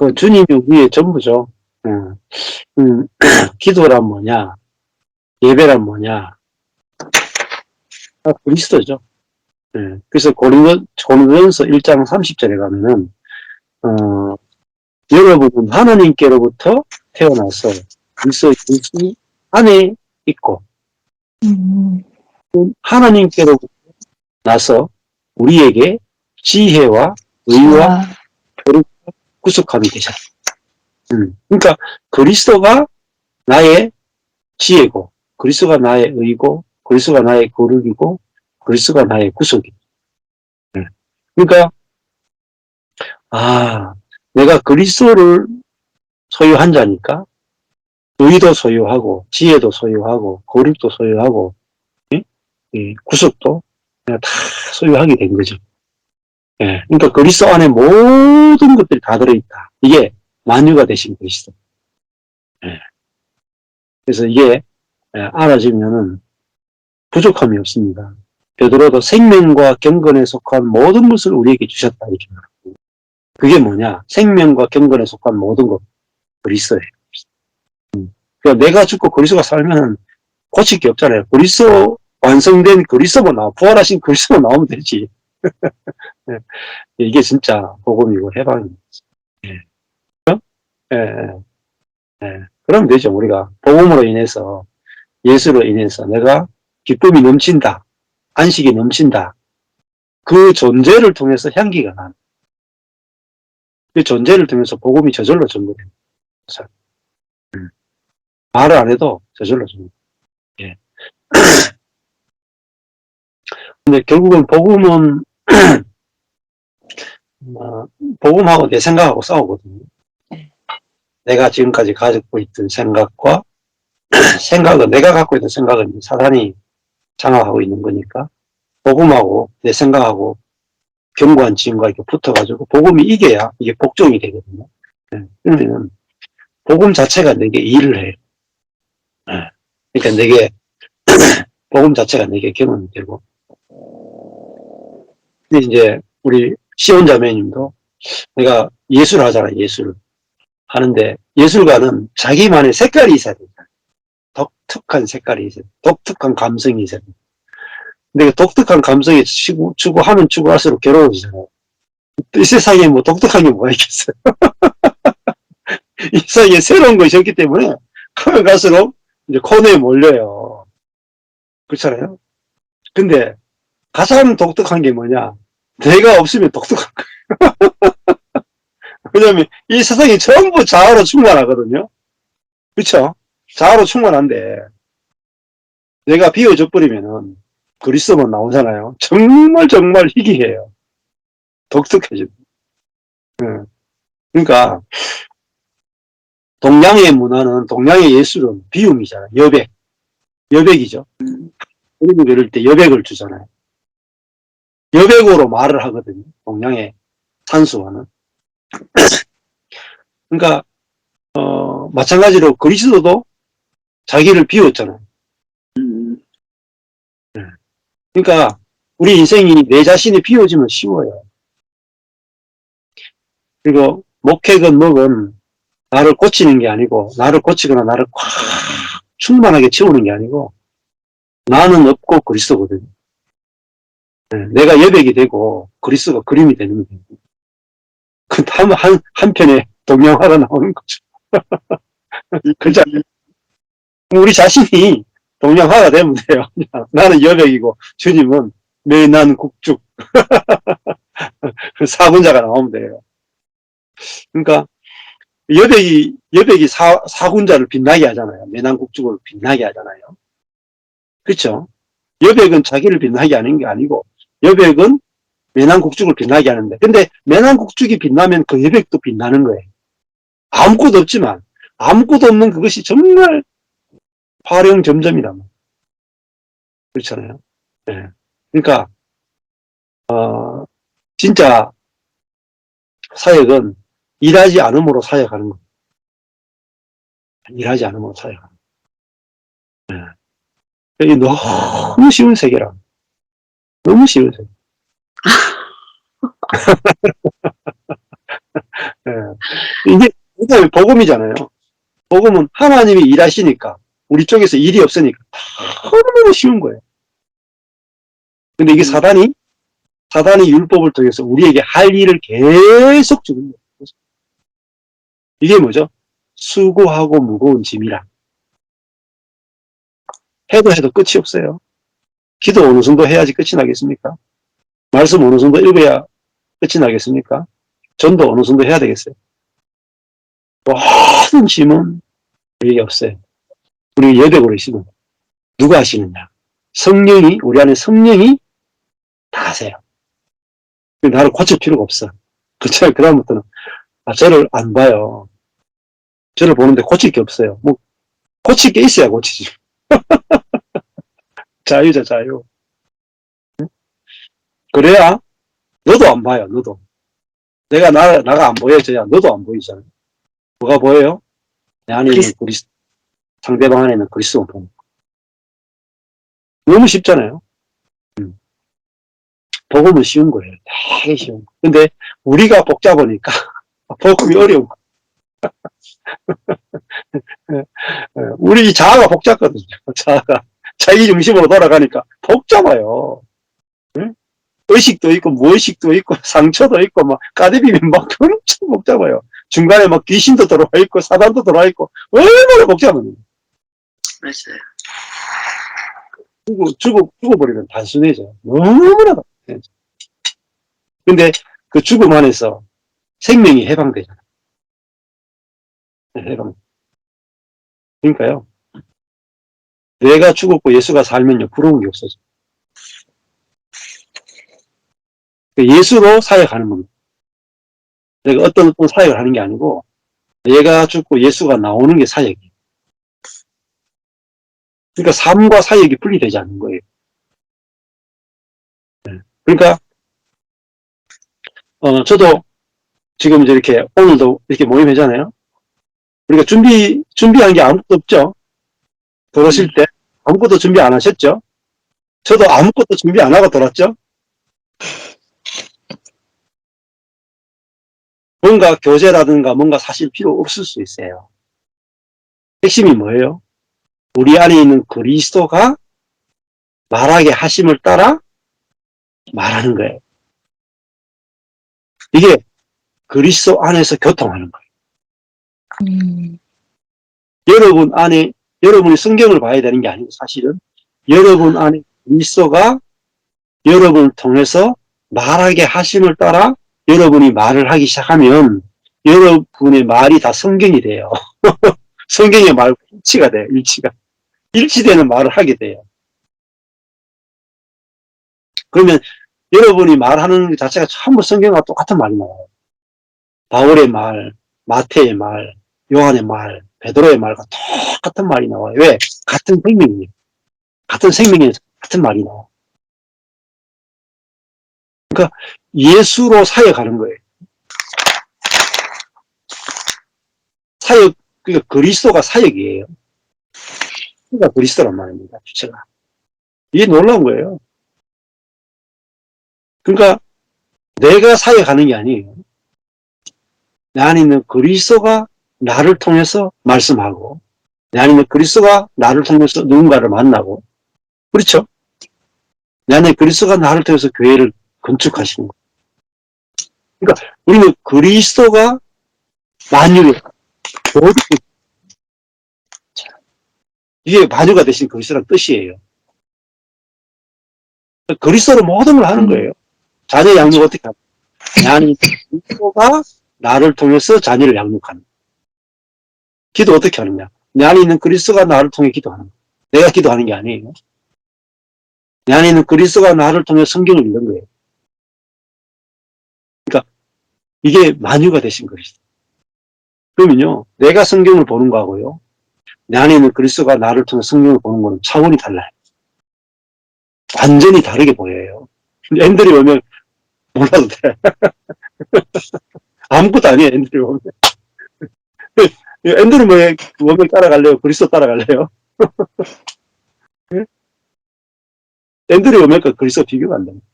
그 주님이 우리의 전부죠. 음, 음, 기도란 뭐냐, 예배란 뭐냐, 다 그리스도죠. 예, 그래서 고린도, 고린도전서 1장 30절에 가면은, 어, 여러분은 하나님께로부터 태어나서 그리스도 예수 안에 있고, 음, 하나님께로부터 나서 우리에게 지혜와 의와 아, 구속함이 되셨다. 음, 그러니까 그리스도가 나의 지혜고, 그리스도가 나의 의고, 그리스도가 나의 거룩이고, 그리스도가 나의 구속이. 음, 그러니까 아, 내가 그리스도를 소유한 자니까 의도 소유하고, 지혜도 소유하고, 거룩도 소유하고, 예? 이 구속도 다 소유하게 된 거죠. 예, 그러니까 그리스도 안에 모든 것들이 다 들어있다. 이게 만유가 되신 그리스도. 예. 그래서 이게 예, 알아지면은 부족함이 없습니다. 베드로도 생명과 경건에 속한 모든 것을 우리에게 주셨다 이렇게 말하고 그게 뭐냐? 생명과 경건에 속한 모든 것 그리스도예요. 음. 그러니까 내가 죽고 그리스도가 살면은 고칠 게 없잖아요. 그리스도 완성된 그리스도만 나와 부활하신 그리스도만 나오면 되지. 예, 이게 진짜 복음이고 해방입니다. 예. 그죠? 예, 예, 예. 그러면 되죠. 우리가 복음으로 인해서 예수로 인해서 내가 기쁨이 넘친다. 안식이 넘친다. 그 존재를 통해서 향기가 나는. 그 존재를 통해서 복음이 저절로 전부됩니다. 음. 말을 안 해도 저절로 전부. 예. 근데 결국은 복음은 어, 복음하고 내 생각하고 싸우거든요. 네. 내가 지금까지 가지고 있던 생각과 생각은 내가 갖고 있는 생각은 사단이 장악하고 있는 거니까 복음하고 내 생각하고 견고한 지인과 이렇게 붙어가지고 복음이 이겨야 이게 복종이 되거든요. 네. 그러면 복음 자체가 내게 일을 해요. 네. 그러니까 내게 복음 자체가 내게 경험이 되고 근데 이제 우리 시온 자매님도 내가 예술을 하잖아 예술을 하는데 예술가는 자기만의 색깔이 있어야 된다. 독특한 색깔이 있어야 돼. 독특한 감성이 있어야 돼. 근데 그 독특한 감성이 치고, 추고 하면 추고 할수록 괴로워지잖아요. 이 세상에 뭐 독특한 게 뭐가 있겠어요. 이 세상에 새로운 것이 없기 때문에 가면 갈수록 이제 코너에 몰려요. 그렇잖아요. 근데 가장 독특한 게 뭐냐? 내가 없으면 독특한 거예요. 왜냐면 이 세상이 전부 자아로 충만하거든요. 그쵸? 자아로 충만한데 내가 비워져 버리면은 그리스도만 나오잖아요. 정말 정말 희귀해요. 독특해집니다. 예. 그러니까 동양의 문화는 동양의 예술은 비움이잖아요. 여백. 여백이죠. 그리고 이럴 때 여백을 주잖아요. 여백으로 말을 하거든요. 동양의 산수와는. 그러니까 어, 마찬가지로 그리스도도 자기를 비웠잖아요. 그러니까 우리 인생이 내 자신이 비워지면 쉬워요. 그리고 목획은 먹은 나를 고치는 게 아니고 나를 고치거나 나를 꽉 충만하게 채우는 게 아니고 나는 없고 그리스도거든요. 네, 내가 여백이 되고 그리스도가 그림이 되는 거예요. 그 다음 한, 한편에 동양화가 나오는 거죠. 그죠? 우리 자신이 동양화가 되면 돼요. 나는 여백이고 주님은 매난 국죽 사군자가 나오면 돼요. 그러니까 여백이 여백이 사, 사군자를 빛나게 하잖아요. 매난 국죽을 빛나게 하잖아요. 그렇죠? 여백은 자기를 빛나게 하는 게 아니고 여백은 매난국죽을 빛나게 하는데 근데 매난국죽이 빛나면 그 여백도 빛나는 거예요. 아무것도 없지만 아무것도 없는 그것이 정말 화령 점점이란. 그렇잖아요. 네. 그러니까 어, 진짜 사역은 일하지 않음으로 사역하는 거예요. 일하지 사역하는 거예요. 네. 이게 너무 쉬운 세계라. 너무 세계. 네. 이게, 이게 복음이잖아요. 복음은 하나님이 일하시니까, 우리 쪽에서 일이 없으니까, 너무너무 쉬운 거예요. 근데 이게 사단이, 사단이 율법을 통해서 우리에게 할 일을 계속 주는 거예요. 이게 뭐죠? 수고하고 무거운 짐이라. 해도 해도 끝이 없어요. 기도 어느 정도 해야지 끝이 나겠습니까? 말씀 어느 정도 읽어야 끝이 나겠습니까? 전도 어느 정도 해야 되겠어요? 모든 짐은 우리에게 없어요. 우리 여백으로 있으면 누가 하시느냐? 성령이, 우리 안에 성령이 다 하세요. 나를 고칠 필요가 없어. 그렇잖아요. 그 다음부터는, 아, 저를 안 봐요. 저를 보는데 고칠 게 없어요. 뭐, 고칠 게 있어야 고치지. 자유자, 자유. 응? 그래야, 너도 안 봐요, 너도. 내가, 나, 나가 안 보여져야 너도 안 보이잖아요. 뭐가 보여요? 내 안에 있는 그리스- 상대방 안에 있는 그리스도가 보는 거. 너무 쉽잖아요. 음. 복음은 쉬운 거예요. 되게 쉬운 거. 근데 우리가 복잡하니까 복음이 어려운 거. 예, 우리 자아가 복잡거든요. 자아가. 자기 중심으로 돌아가니까 복잡해요. 응? 의식도 있고, 무의식도 있고, 상처도 있고, 막, 까디비면 막 엄청 복잡해요. 중간에 막 귀신도 들어와 있고, 사단도 들어와 있고, 얼마나 복잡해요. 맞아요. 죽어, 죽어, 죽어버리면 단순해져. 너무나 단순해져. 근데 그 죽음 안에서 생명이 해방되잖아. 네, 해방. 그러니까요. 내가 죽었고 예수가 살면요, 부러운 게 없어져. 그 예수로 사역하는 겁니다. 내가 어떤 어떤 사역을 하는 게 아니고, 내가 죽고 예수가 나오는 게 사역이에요. 그러니까 삶과 사역이 분리되지 않는 거예요. 네. 그러니까 어 저도 지금 이제 이렇게 오늘도 이렇게 모임하잖아요. 우리가 준비 준비한 게 아무것도 없죠. 들어오실 때 아무것도 준비 안 하셨죠. 저도 아무것도 준비 안 하고 들었죠. 뭔가 교제라든가 뭔가 사실 필요 없을 수 있어요. 핵심이 뭐예요? 우리 안에 있는 그리스도가 말하게 하심을 따라 말하는 거예요. 이게 그리스도 안에서 교통하는 거예요. 음, 여러분 안에 여러분이 성경을 봐야 되는 게 아니고 사실은 여러분 안에 그리스도가 여러분을 통해서 말하게 하심을 따라 여러분이 말을 하기 시작하면 여러분의 말이 다 성경이 돼요. 성경의 말과 일치가 돼요. 일치가. 일치되는 말을 하게 돼요. 그러면 여러분이 말하는 것 자체가 전부 성경과 똑같은 말이 나와요. 바울의 말, 마태의 말, 요한의 말, 베드로의 말과 똑같은 말이 나와요. 왜? 같은 생명이에요. 같은 생명에서 같은 말이 나와. 그러니까 예수로 사역하는 거예요. 사역, 그러니까 그리스도가 사역이에요. 그러니까 그리스도란 말입니다. 주체가. 이게 놀라운 거예요. 그러니까 내가 사역하는 게 아니에요. 내 안에 있는 그리스도가 나를 통해서 말씀하고 내 안에 있는 그리스도가 나를 통해서 누군가를 만나고 그렇죠? 내 안에 그리스도가 나를 통해서 교회를 건축하시는 거. 그러니까 우리는 그리스도가 만유를 이게 만유가 되신 그리스도란 뜻이에요. 그리스도로 모든 걸 하는 거예요. 자녀 양육 어떻게 안에 있는 그리스도가 나를 통해서 자녀를 양육하는. 기도 어떻게 하느냐? 내 안에 있는 그리스도가 나를 통해 기도하는 거예요. 내가 기도하는 게 아니에요. 내 안에 있는 그리스도가 나를 통해 성경을 읽는 거예요. 그러니까 이게 만유가 되신 그리스도. 그러면요, 내가 성경을 보는 거하고요, 내 안에 있는 그리스도가 나를 통해 성경을 보는 거는 차원이 달라요. 완전히 다르게 보여요. 앤들이 오면 몰라도 돼. 아무것도 아니에요, 앤들이 오면. 앤들은 뭐, 원명 따라갈래요? 그리스도 따라갈래요? 앤들이 오면까 그리스도 비교가 안 됩니다.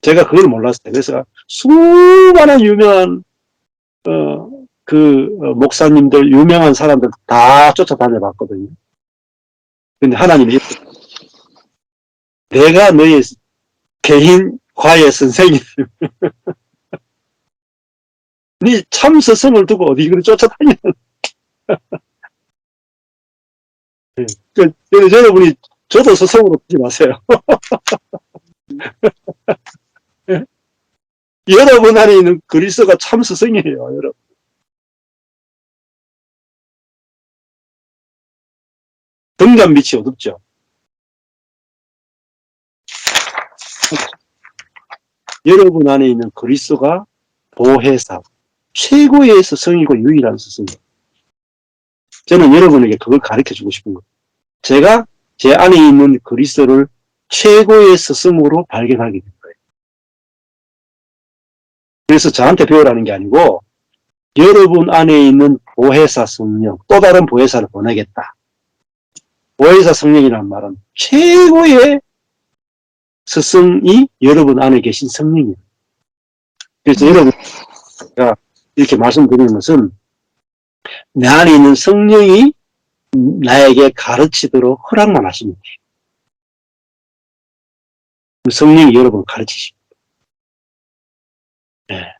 제가 그걸 몰랐어요. 그래서 수많은 유명한 어, 그 어, 목사님들 유명한 사람들 다 쫓아다녀 봤거든요. 근데 하나님이 내가 너의 개인 과외 선생님 네 참 스승을 두고 어디 그리 쫓아다니는 예. 그, 그래서 여러분이 저도 스승으로 두지 마세요. 예? 여러분 안에 있는 그리스도가 참 스승이에요, 여러분. 등잔 밑이 어둡죠. 여러분 안에 있는 그리스도가 보혜사, 최고의 스승이고 유일한 스승이에요. 저는 여러분에게 그걸 가르쳐 주고 싶은 거예요. 제가 제 안에 있는 그리스도를 최고의 스승으로 발견하게 된 거예요. 그래서 저한테 배우라는 게 아니고 여러분 안에 있는 보혜사 성령, 또 다른 보혜사를 보내겠다. 보혜사 성령이라는 말은 최고의 스승이 여러분 안에 계신 성령이에요. 그래서 여러분, 제가 이렇게 말씀드리는 것은 내 안에 있는 성령이 나에게 가르치도록 허락만. 그 성령이 여러분을 가르치십니다. 네.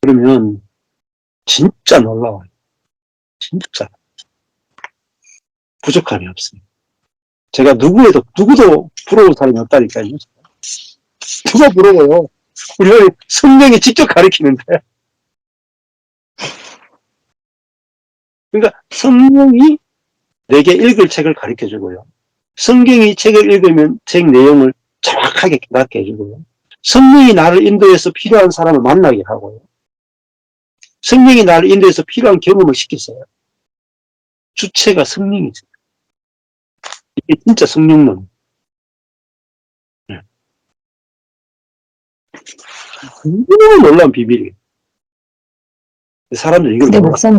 그러면 진짜 놀라워요. 진짜. 부족함이 없어요. 제가 누구에도, 누구도 부러운 사람이 없다니까요. 누가 부러워요? 우리 성령이 직접 가르치는데. 그러니까 성령이 내게 읽을 책을 가르쳐 주고요. 성경이 책을 읽으면 책 내용을 정확하게 깨닫게 해주고요. 성령이 나를 인도해서 필요한 사람을 만나게 하고요. 성령이 나를 인도해서 필요한 경험을 시켰어요. 주체가 성령이죠. 이게 진짜 성령론. 네. 너무 놀라운 비밀이에요. 사람들이 이걸 근데. 목사님,